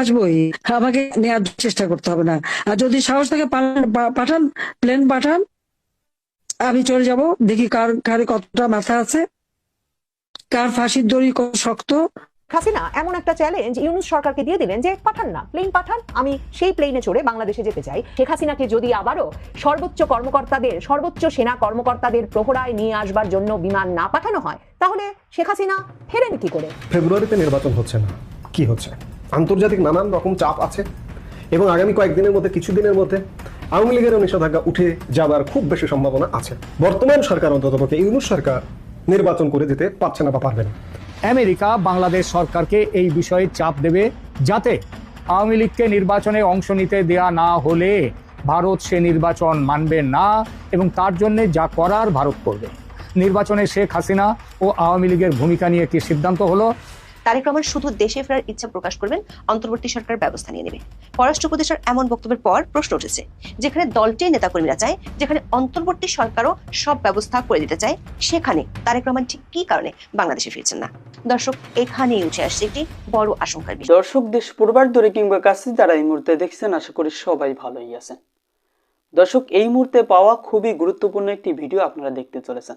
আসবোই। আমাকে নেওয়ার চেষ্টা করতে হবে না। আর যদি সাহস থাকে পাঠান প্লেন পাঠান আমি চলে যাব দেখি কার কারে কতটা মাথা আছে। কার ফাঁসির দড়ি কত শক্ত। হাসিনা এমন একটা চ্যালেঞ্জ ইউনুস সরকারকে দিয়ে দিলেন যে পাঠান না প্লেন পাঠান। আমি সেই প্লেনে চড়ে বাংলাদেশে যেতে চাই। শেখ হাসিনাকে যদি আবারও সর্বোচ্চ কর্মকর্তাদের সর্বোচ্চ সেনা কর্মকর্তাদের প্রহরায় নিয়ে আসবার জন্য বিমান না পাঠানো হয় তাহলে শেখ হাসিনা ফেরেন কি করে? ফেব্রুয়ারিতে নির্বাচন হচ্ছে না। কি হচ্ছে? আন্তর্জাতিক নানান রকম চাপ আছে এবং আগামী কয়েকদিনের মধ্যে, কিছুদিনের মধ্যে আওয়ামী লীগেরও নিষেধাজ্ঞা উঠে যাবার খুব বেশি সম্ভাবনা আছে। বর্তমান সরকার অন্ততপক্ষে ইউনুস সরকার নির্বাচন করে দিতে পারছে না বা পারবে না। আমেরিকা, বাংলাদেশ সরকারকে এই বিষয়ে চাপ দেবে যাতে আওয়ামী লীগকে নির্বাচনে অংশ নিতে দেয়া না হলে ভারত সে নির্বাচন মানবে না এবং তার জন্যে যা করার ভারত করবে। নির্বাচনে শেখ হাসিনা ও আওয়ামী লীগের ভূমিকা নিয়ে একটি সিদ্ধান্ত হলো? তারেক রহমান শুধু দেশে ফেরার ইচ্ছা প্রকাশ করবেন, অন্তর্বর্তী সরকার ব্যবস্থা নিয়ে নেবে। পররাষ্ট্র উপদেষ্টার এমন বক্তব্যের পর প্রশ্ন উঠেছে, যেখানে দলটির নেতাকর্মীরা চায়, যেখানে অন্তর্বর্তী সরকারও সব ব্যবস্থা করে দিতে চায়, সেখানে তারেক রহমান ঠিক কি কারণে বাংলাদেশে ফিরছেন না? দর্শক, এখানেই উঠে আসছে একটি বড় আশঙ্কার বিষয়। দর্শক, দেশ পূর্বার দূরে কিংবা কাছে যারা এই মুহূর্তে দেখছেন, আশা করি সবাই ভালোই আছেন। দর্শক, এই মুহূর্তে পাওয়া খুবই গুরুত্বপূর্ণ একটি ভিডিও আপনারা দেখতে চলেছেন।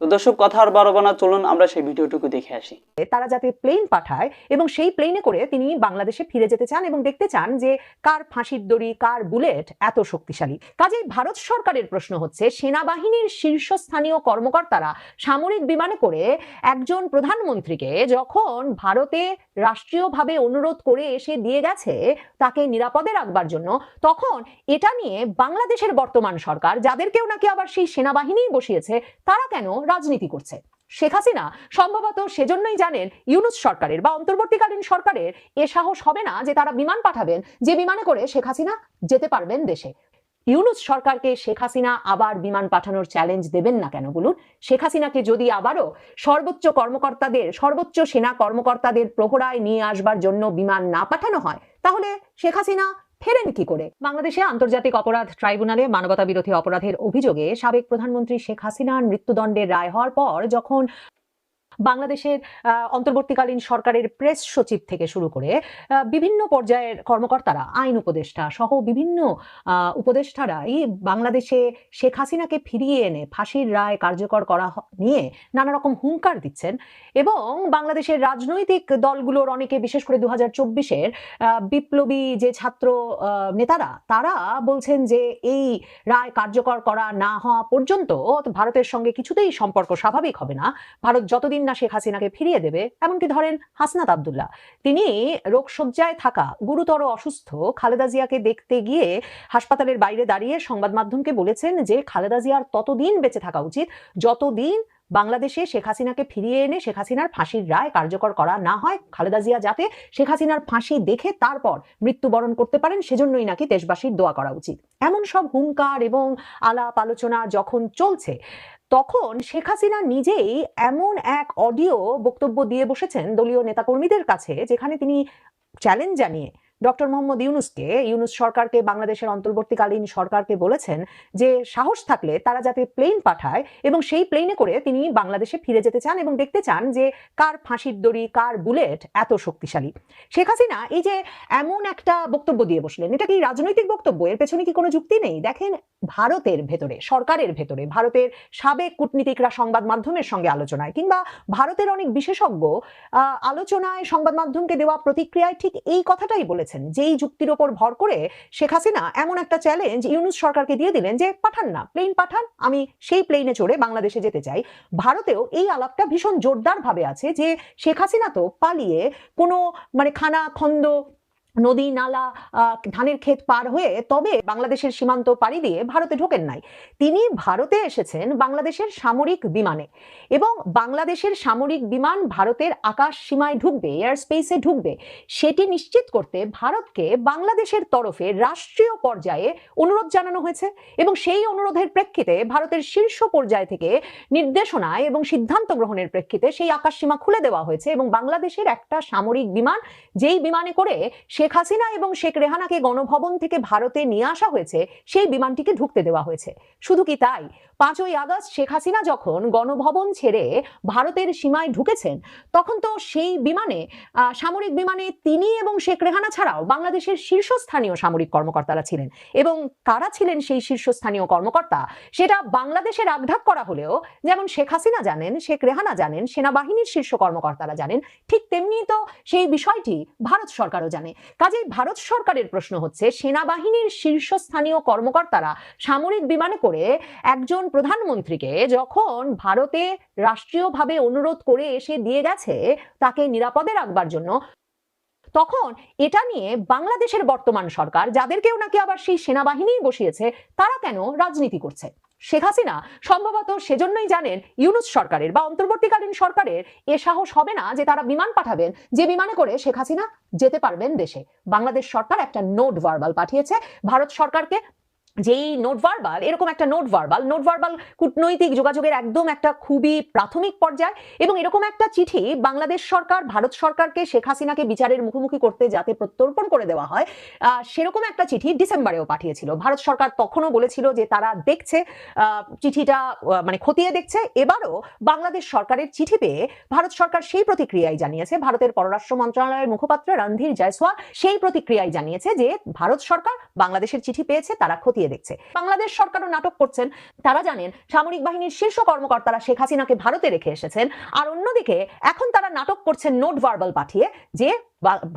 তো দর্শক, কথা আর বারবার না, চলুন আমরা সেই ভিডিওটুকু দেখে আসি। তারা যাতে প্লেন পাঠায় এবং সেই প্লেনে করে তিনি বাংলাদেশে ফিরে যেতে চান এবং দেখতে চান যে কার ফাঁসির দড়ি, কার বুলেট এত শক্তিশালী। কাজেই ভারত সরকারের প্রশ্ন হচ্ছে, সেনাবাহিনীর শীর্ষস্থানীয় কর্মকর্তারা সামরিক বিমানে করে একজন প্রধানমন্ত্রীকে যখন ভারতে রাষ্ট্রীয়ভাবে অনুরোধ করে এসে দিয়ে গেছে তাকে নিরাপদে রাখবার জন্য, তখন এটা নিয়ে বাংলাদেশের বর্তমান সরকার, যাদেরকেও নাকি আবার সেই সেনাবাহিনী বসিয়েছে, তারা কেন রাজনীতি করছে। শেখ হাসিনা সম্ভবত সেজন্যই জানেন ইউনুস সরকারের বা অন্তর্বর্তীকালীন সরকারের এ সাহস হবে না যে তারা বিমান পাঠাবেন, যে বিমানে করে শেখ হাসিনা যেতে পারবেন দেশে। ইউনুস সরকারকে শেখ হাসিনা আবার বিমান পাঠানোর চ্যালেঞ্জ দেবেন না কেন বলুন? শেখ হাসিনাকে যদি আবারও সর্বোচ্চ কর্মকর্তাদের, সর্বোচ্চ সেনা কর্মকর্তাদের প্রহরায় নিয়ে আসবার জন্য বিমান না পাঠানো হয়, তাহলে শেখ হাসিনা ফেরেন কি করে? বাংলাদেশে আন্তর্জাতিক অপরাধ ট্রাইব্যুনালে মানবতা বিরোধী অপরাধের অভিযোগে সাবেক প্রধানমন্ত্রী শেখ হাসিনার মৃত্যুদণ্ডের রায় হওয়ার পর যখন বাংলাদেশের অন্তর্বর্তীকালীন সরকারের প্রেস সচিব থেকে শুরু করে বিভিন্ন পর্যায়ের কর্মকর্তারা, আইন উপদেষ্টা সহ বিভিন্ন উপদেষ্টারাই বাংলাদেশে শেখ হাসিনাকে ফিরিয়ে এনে ফাঁসির রায় কার্যকর করা নিয়ে নানা রকম হুঙ্কার দিচ্ছেন এবং বাংলাদেশের রাজনৈতিক দলগুলোর অনেকে, বিশেষ করে দু হাজার চব্বিশের বিপ্লবী যে ছাত্র নেতারা, তারা বলছেন যে এই রায় কার্যকর করা না হওয়া পর্যন্ত ভারতের সঙ্গে কিছুতেই সম্পর্ক স্বাভাবিক হবে না। ভারত যতদিন না শেখ হাসিনাকে ফিরিয়ে দেবে, এমনকি ধরেন হাসনাত আবদুল্লাহ। তিনি রোগশয্যায় থাকা, গুরুতর অসুস্থ খালেদা জিয়াকে দেখতে গিয়ে হাসপাতালের বাইরে দাঁড়িয়ে সংবাদ মাধ্যমকে বলেছেন যে খালেদা জিয়ার ততদিন বেঁচে থাকা উচিত, যতদিন বাংলাদেশে শেখ হাসিনাকে ফিরিয়ে এনে শেখ হাসিনার ফাঁসির রায় কার্যকর করা না হয়, খালেদা জিয়া যাতে শেখ হাসিনার ফাঁসি দেখে তারপর মৃত্যুবরণ করতে পারেন, সেজন্যই নাকি দেশবাসীর দোয়া করা উচিত। এমন সব হুঙ্কার এবং আলাপ আলোচনা যখন চলছে তখন শেখ হাসিনা নিজেই এমন এক অডিও বক্তব্য দিয়ে বসেছেন দলীয় নেতাকর্মীদের কাছে, যেখানে তিনি চ্যালেঞ্জ জানিয়ে ডক্টর মোহাম্মদ ইউনুসকে, ইউনুস সরকারকে, বাংলাদেশের অন্তর্বর্তীকালীন সরকারকে বলেছেন যে সাহস থাকলে তারা যাতে প্লেন পাঠায় এবং সেই প্লেনে করে তিনি বাংলাদেশে ফিরে যেতে চান এবং দেখতে চান যে কার ফাঁসির দড়ি, কার বুলেট এত শক্তিশালী। শেখ হাসিনা এই যে এমন একটা বক্তব্য দিয়ে বসলেন, এটা কি রাজনৈতিক বক্তব্য? এর পেছনে কি কোনো যুক্তি নেই? দেখেন ভারতের ভেতরে, সরকারের ভেতরে, ভারতের সাবেক কূটনীতিকরা সংবাদ মাধ্যমের সঙ্গে আলোচনায় কিংবা ভারতের অনেক বিশেষজ্ঞ আলোচনায় সংবাদ মাধ্যমকে দেওয়া প্রতিক্রিয়ায় ঠিক এই কথাটাই বলেছেন, যেই যুক্তির ওপর ভর করে শেখ হাসিনা এমন একটা চ্যালেঞ্জ ইউনুস সরকারকে দিয়ে দিলেন যে, পাঠান না প্লেন পাঠান, আমি সেই প্লেনে চড়ে বাংলাদেশে যেতে চাই। ভারতেও এই আলাপটা ভীষণ জোরদার ভাবে আছে যে, শেখ হাসিনা তো পালিয়ে কোনো মানে খানা খন্দ নদী, নালা ধানের ক্ষেত পার হয়ে তবে বাংলাদেশের সীমান্ত পাড়ি দিয়ে ভারতে ঢোকেন নাই। তিনি ভারতে এসেছেন বাংলাদেশের সামরিক বিমানে এবং বাংলাদেশের সামরিক বিমান ভারতের আকাশ সীমায় ঢুকবে এয়ার স্পেসে ঢুকবে। সেটি নিশ্চিত করতে ভারতকে বাংলাদেশের তরফে রাষ্ট্রীয় পর্যায়ে অনুরোধ জানানো হয়েছে এবং সেই অনুরোধের প্রেক্ষিতে ভারতের শীর্ষ পর্যায় থেকে নির্দেশনায় এবং সিদ্ধান্ত গ্রহণের প্রেক্ষিতে সেই আকাশ সীমা খুলে দেওয়া হয়েছে এবং বাংলাদেশের একটা সামরিক বিমান যেই বিমানে করে শেখ হাসিনা এবং শেখ রেহানাকে গণভবন থেকে ভারতে নিয়ে আসা হয়েছে, সেই বিমানটিকে ঢুকতে দেওয়া হয়েছে। শুধু কি তাই? পাঁচই আগস্ট শেখ হাসিনা যখন গণভবন ছেড়ে ভারতের সীমায় ঢুকেছেন, তখন তো সেই বিমানে সামরিক বিমানে তিনি এবং শেখ রেহানা ছাড়াও বাংলাদেশের শীর্ষস্থানীয় সামরিক কর্মকর্তারা ছিলেন। এবং কারা ছিলেন সেই শীর্ষস্থানীয় কর্মকর্তা, সেটা বাংলাদেশের আগঢাক করা হলেও যেমন শেখ হাসিনা জানেন, শেখ রেহানা জানেন, সেনাবাহিনীর শীর্ষ কর্মকর্তারা জানেন, ঠিক তেমনি তো সেই বিষয়টি ভারত সরকারও জানে। কাজেই ভারত সরকারের প্রশ্ন হচ্ছে, সেনাবাহিনীর শীর্ষস্থানীয় কর্মকর্তারা সামরিক বিমানে করে একজন প্রধানমন্ত্রীকে যখন ভারতে রাষ্ট্রীয়ভাবে অনুরোধ করে এসে দিয়ে গেছে, তাকে নিরাপদে রাখবার জন্য, তখন এটা নিয়ে বাংলাদেশের বর্তমান সরকার, যাদেরকেও নাকি আবার সেই সেনাবাহিনী বসিয়েছে, তারা কেন রাজনীতি করছে? শেখ হাসিনা সম্ভবত সেজন্যই জানেন ইউনুস সরকারের বা অন্তর্বর্তীকালীন সরকারের এ সাহস হবে না যে তারা বিমান পাঠাবেন, যে বিমানে করে শেখ হাসিনা যেতে পারবেন দেশে। বাংলাদেশ সরকার একটা নোট ভার্বাল পাঠিয়েছে, ভারত সরকারকে যেই নোট ভার্বাল, এরকম একটা নোট ভার্বাল নোট ভার্বাল কূটনৈতিক যোগাযোগের একদম একটা খুবই প্রাথমিক পর্যায় এবং এরকম একটা চিঠি বাংলাদেশ সরকার, ভারত সরকারকে শেখ হাসিনাকে বিচারের মুখোমুখি করতে যাতে প্রত্যর্পণ করে দেওয়া হয় সেরকম একটা চিঠি ডিসেম্বরেও পাঠিয়েছিল। ভারত সরকার তখনও বলেছিল যে তারা দেখছে চিঠিটা মানে খতিয়ে দেখছে। এবারও বাংলাদেশ সরকারের চিঠি পেয়ে ভারত সরকার সেই প্রতিক্রিয়াই জানিয়েছে। ভারতের পররাষ্ট্র মন্ত্রণালয়ের মুখপাত্র রণধীর জয়সওয়াল সেই প্রতিক্রিয়াই জানিয়েছে যে ভারত সরকার বাংলাদেশের চিঠি পেয়েছে, তারা খতিয়ে দেখছে। বাংলাদেশ সরকারও নাটক করছেন। তারা জানেন, সামরিক বাহিনীর শীর্ষ কর্মকর্তারা শেখ হাসিনাকে ভারতে রেখে এসেছেন। আর অন্যদিকে, এখন তারা নাটক করছেন নোট ভার্বাল পাঠিয়ে, যে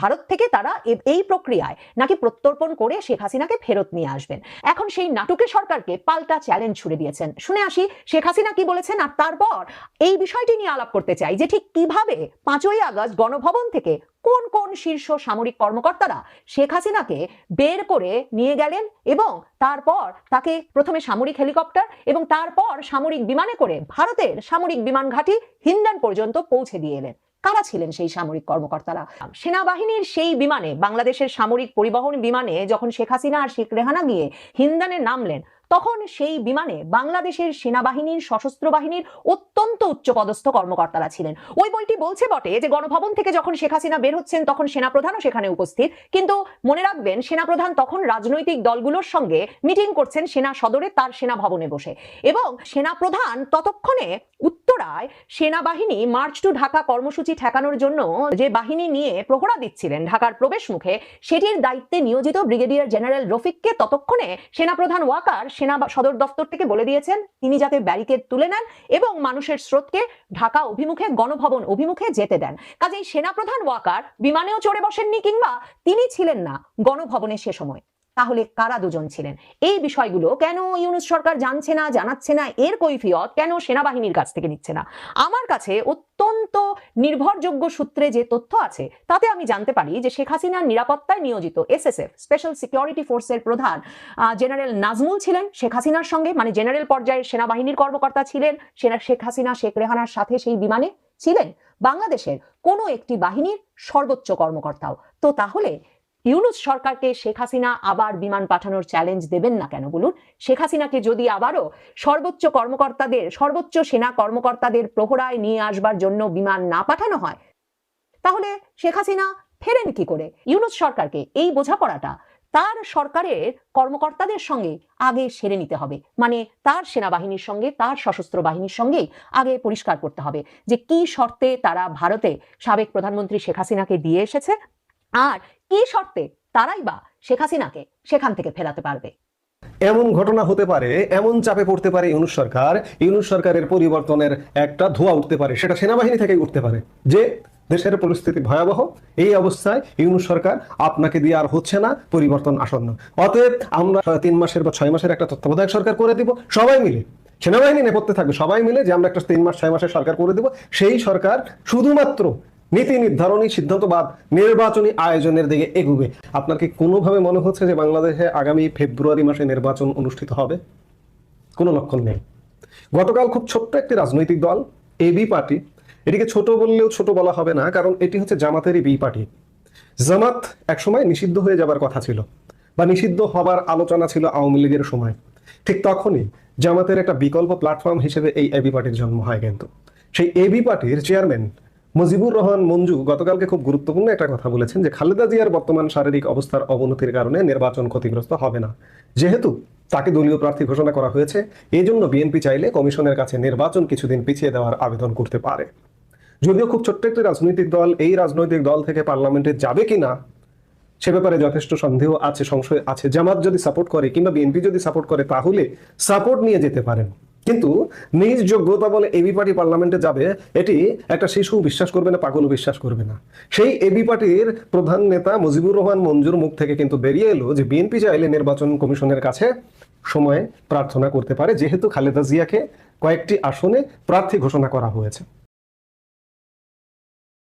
ভারত থেকে তারা এই প্রক্রিয়ায় নাকি প্রত্যর্পণ করে শেখ হাসিনাকে ফেরত নিয়ে আসবেন। এখন সেই নাটকে সরকারকে পাল্টা চ্যালেঞ্জ ছুড়ে দিয়েছেন। শুনে আসি, শেখ হাসিনা কি বলেছেন? আর তারপর এই বিষয়টি নিয়ে আলাপ করতে চাই যে ঠিক কীভাবে পাঁচই আগস্ট গণভবন থেকে কোন কোন শীর্ষ সামরিক কর্মকর্তারা শেখ হাসিনাকে বের করে নিয়ে গেলেন এবং তারপর তাকে প্রথমে সামরিক হেলিকপ্টার এবং তারপর সামরিক বিমানে করে ভারতের সামরিক বিমান ঘাঁটি হিন্দান পর্যন্ত পৌঁছে দিয়ে এলেন। কারা ছিলেন সেই সামরিক কর্মকর্তারা? সেনাবাহিনীর সেই বিমানে, বাংলাদেশের সামরিক পরিবহন বিমানে যখন শেখ হাসিনা আর শেখ রেহানা গিয়ে হিন্দানে নামলেন তখন সেই বিমানে বাংলাদেশের সেনাবাহিনীর সশস্ত্র বাহিনীর অত্যন্ত উচ্চপদস্থ কর্মকর্তারা ছিলেন। ওই বইটি বলছে বটে যে, গণভবন থেকে যখন শেখ হাসিনা বের হচ্ছেন, তখন সেনাপ্রধানও সেখানে উপস্থিত। কিন্তু মনে রাখবেন, সেনাপ্রধান তখন রাজনৈতিক দলগুলোর সঙ্গে মিটিং করছেন সেনা সদরে, তার সেনা ভবনে বসে। এবং সেনাপ্রধান ততক্ষণে উত্তরায় সেনাবাহিনী মার্চ টু ঢাকা কর্মসূচি ঠেকানোর জন্য যে বাহিনী নিয়ে প্রহরা দিচ্ছিলেন ঢাকার প্রবেশ মুখে, সেটির দায়িত্বে নিয়োজিত ব্রিগেডিয়ার জেনারেল রফিককে ততক্ষণে সেনাপ্রধান ওয়াকার সেনা বা সদর দপ্তর থেকে বলে দিয়েছেন, তিনি যাতে ব্যারিকেড তুলে নেন এবং মানুষের স্রোতকে ঢাকা অভিমুখে, গণভবন অভিমুখে যেতে দেন। কাজেই সেনাপ্রধান ওয়াকার বিমানেও চড়ে বসেননি কিংবা তিনি ছিলেন না গণভবনে সে সময়। তাহলে কারা দুজন ছিলেন? এই বিষয়গুলো কেন ইউনুস সরকার জানছে না, জানাচ্ছে না, এর কৈফিয়ত কেন সেনাবাহিনীর কাছ থেকে নিচ্ছে না? আমার কাছে অত্যন্ত নির্ভরযোগ্য সূত্রে যে তথ্য আছে, তাতে আমি জানতে পারি যে শেখ হাসিনার নিরাপত্তায় নিয়োজিত এসএসএফ স্পেশাল সিকিউরিটি ফোর্সের প্রধান জেনারেল নাজমুল ছিলেন। শেখ হাসিনার সঙ্গে মানে জেনারেল পর্যায়ের সেনাবাহিনীর কর্মকর্তা ছিলেন। সেনা, শেখ হাসিনা, শেখ রেহানার সাথে সেই বিমানে ছিলেন। বাংলাদেশের কোনো একটি বাহিনীর সর্বোচ্চ কর্মকর্তাও। তো তাহলে ইউনুস সরকারকে শেখ হাসিনা আবার বিমান পাঠানোর চ্যালেঞ্জ দেবেন না কেন বলুন? শেখ হাসিনাকে যদি আবারও সর্বোচ্চ কর্মকর্তাদের, সর্বোচ্চ সেনা কর্মকর্তাদের প্রহরায় নিয়ে আসবার জন্য বিমান না পাঠানো হয়, তাহলে শেখ হাসিনা ফেরেন কি করে? ইউনুস সরকারকে এই বোঝাপড়াটা তার সরকারের কর্মকর্তাদের সঙ্গে আগে সেরে নিতে হবে। মানে তার সেনাবাহিনীর সঙ্গে, তার সশস্ত্র বাহিনীর সঙ্গেই আগে পরিষ্কার করতে হবে যে কি শর্তে তারা ভারতে সাবেক প্রধানমন্ত্রী শেখ হাসিনাকে দিয়ে এসেছে আর কি শর্তে তারাই বা শেখ হাসিনাকে সেখান থেকে ফেরাতে পারবে? এমন ঘটনা হতে পারে, এমন চাপে পড়তে পারে ইউনুস সরকার, ইউনুস সরকারের পরিবর্তনের একটা ধোয়া উঠতে পারে, সেটা সেনাবাহিনী থেকেই উঠতে পারে যে দেশের পরিস্থিতি ভয়াবহ। এই অবস্থায় ইউনুস সরকার আপনাকে দিয়ে আর হচ্ছে না, পরিবর্তন আসন্ন। অতএব আমরা তিন মাসের বা ছয় মাসের একটা তত্ত্বাবধায়ক সরকার করে দিব, সবাই মিলে। সেনাবাহিনী নেপথ্যে থাকবে, সবাই মিলে যে আমরা একটা তিন মাস, ছয় মাসের সরকার করে দিব, সেই সরকার শুধুমাত্র নীতি নির্ধারণী সিদ্ধান্তবাদ নির্বাচনী আয়োজনের দিকে এগুবে। আপনার কি কোনোভাবে মনে হচ্ছে যে বাংলাদেশে আগামী ফেব্রুয়ারি মাসে নির্বাচন অনুষ্ঠিত হবে? কোনো লক্ষণ নেই। গতকাল খুব ছোট্ট একটি রাজনৈতিক দল এবি পার্টি, এটিকে ছোট বললেও ছোট বলা হবে না, কারণ এটি হচ্ছে জামাতেরই বি পার্টি। জামাত একসময় নিষিদ্ধ হয়ে যাবার কথা ছিল বা নিষিদ্ধ হবার আলোচনা ছিল আওয়ামী লীগের সময়। ঠিক তখনই জামাতের একটা বিকল্প প্ল্যাটফর্ম হিসেবে এই এবি পার্টির জন্ম হয় কিন্তু। সেই এবি পার্টির চেয়ারম্যান মুজিবুর রহমান মঞ্জু গতকালকে খুব গুরুত্বপূর্ণ একটা কথা বলেছেন যে খালেদা জিয়ার বর্তমান শারীরিক অবস্থার অবনতির কারণে নির্বাচন ক্ষতিগ্রস্ত হবে না। যেহেতু তাকে দলীয় প্রার্থী ঘোষণা করা হয়েছে এই জন্য বিএনপি চাইলে কমিশনের কাছে নির্বাচন কিছুদিন পিছিয়ে দেওয়ার আবেদন করতে পারে। যদিও খুব ছোট্ট একটি রাজনৈতিক দল, এই রাজনৈতিক দল থেকে পার্লামেন্টে যাবে কিনা, সে ব্যাপারে যথেষ্ট সন্দেহ আছে, সংশয় আছে। জামাত যদি সাপোর্ট করে কিংবা বিএনপি যদি সাপোর্ট করে, তাহলে সাপোর্ট নিয়ে যেতে পারেন। কিন্তু নিজ যোগ্যতা বলে এবি পার্টি পার্লামেন্টে যাবে, এটি একটা শিশু বিশ্বাস করবে না, পাগলও বিশ্বাস করবে না। সেই এবি পার্টির প্রধান নেতা মুজিবুর রহমান মঞ্জুর মুখ থেকে কিন্তু বেরিয়ে এলো যে বিএনপি চাইলে নির্বাচন কমিশনের কাছে সময় প্রার্থনা করতে পারে, যেহেতু খালেদা জিয়াকে কয়েকটি আসনে প্রার্থী ঘোষণা করা হয়েছে।